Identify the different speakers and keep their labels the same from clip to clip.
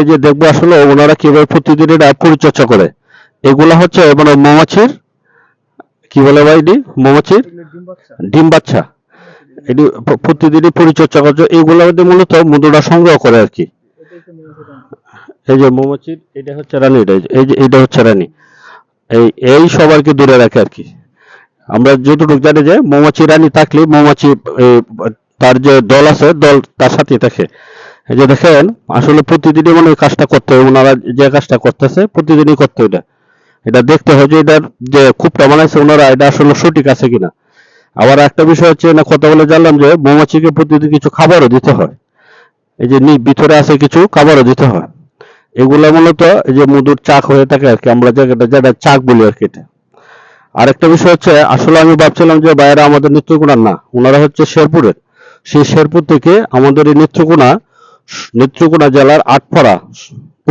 Speaker 1: এই যে দেখব আসলে ওনারা কীভাবে প্রতিদিন এটা পরিচর্যা করে। এগুলা হচ্ছে মানে মৌমাছির, কি বলে ভাই এটি? মৌমাছির? ডিম বাচ্চা। এটি প্রতিদিনই পরিচর্যা করছে মধ্যে মূলত মধুটা সংগ্রহ করে আর কি। এই যে মৌমাছির, এটা হচ্ছে রানী, এটা এই যে এটা হচ্ছে রানী। এই এই সবারকে দূরে রাখে আর কি। আমরা যতটুকু জানি যে মৌমাছি রানী থাকলে মৌমাছি তার যে দল আছে, দল তার সাথে থাকে। এই যে দেখেন, আসলে প্রতিদিনই মানে কাজটা করতে হবে, ওনারা যে কাজটা করতেছে, প্রতিদিনই করতে হবে এটা। এটা দেখতে হয় যে এটার যে কূপটা বানাইছে ওনারা, এটা আসলে সঠিক আছে কিনা। আবার একটা বিষয় হচ্ছে না কথা বলে জানলাম যে মৌমাছিকে প্রতিদিন কিছু খাবারও দিতে হয়। এই যে ভিতরে আছে কিছু খাবারও দিতে হয়। এগুলো মূলত এই যে মধুর চাক হয়ে থাকে আর কি, আমরা যেটা যেটা চাক বলি আর কি এটা। আরেকটা বিষয় হচ্ছে, আসলে আমি ভাবছিলাম যে বাইরে আমাদের নেত্রকোনার না, ওনারা হচ্ছে শেরপুরের। সেই শেরপুর থেকে আমাদের এই নেত্রকোনা নেত্রকোনা জেলার আটপাড়া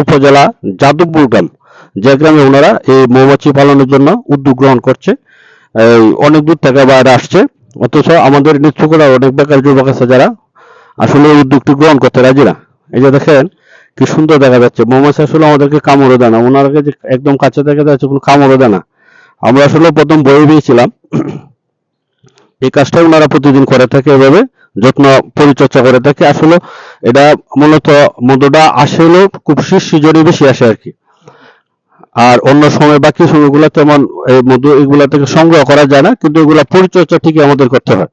Speaker 1: উপজেলা যাদবপুর গ্রাম। যে গ্রামে ওনারা এই মৌমাছি পালনের জন্য উদ্যোগ গ্রহণ করছে অনেক দূর থেকে বাইরে আসছে। অথচ আমাদের নেত্রকোনার অনেক বেকার যুবক আছে যারা আসলে এই উদ্যোগটি গ্রহণ করতে রাজি না। এই যে দেখেন, কি সুন্দর দেখা যাচ্ছে। মৌমাছি আসলে আমাদেরকে কামড়ও দেয় না। ওনারাকে যে একদম কাছে দেখা যাচ্ছে কোনো কামড়ও দেয় না। আমরা আসলে প্রথম বই পেয়েছিলাম এই কাজটা ওনারা প্রতিদিন করে থাকে এভাবে। যত্ন পরিচর্যা করে থাকি আসলে এটা মূলত মধুটা আসলে খুব সিজনে বেশি আসে আর কি। আর অন্য সময় বাকি সময়গুলো তেমন এই মধু এগুলা থেকে সংগ্রহ করা যায় না, কিন্তু এগুলা পরিচর্যা ঠিকই আমাদের করতে হয়।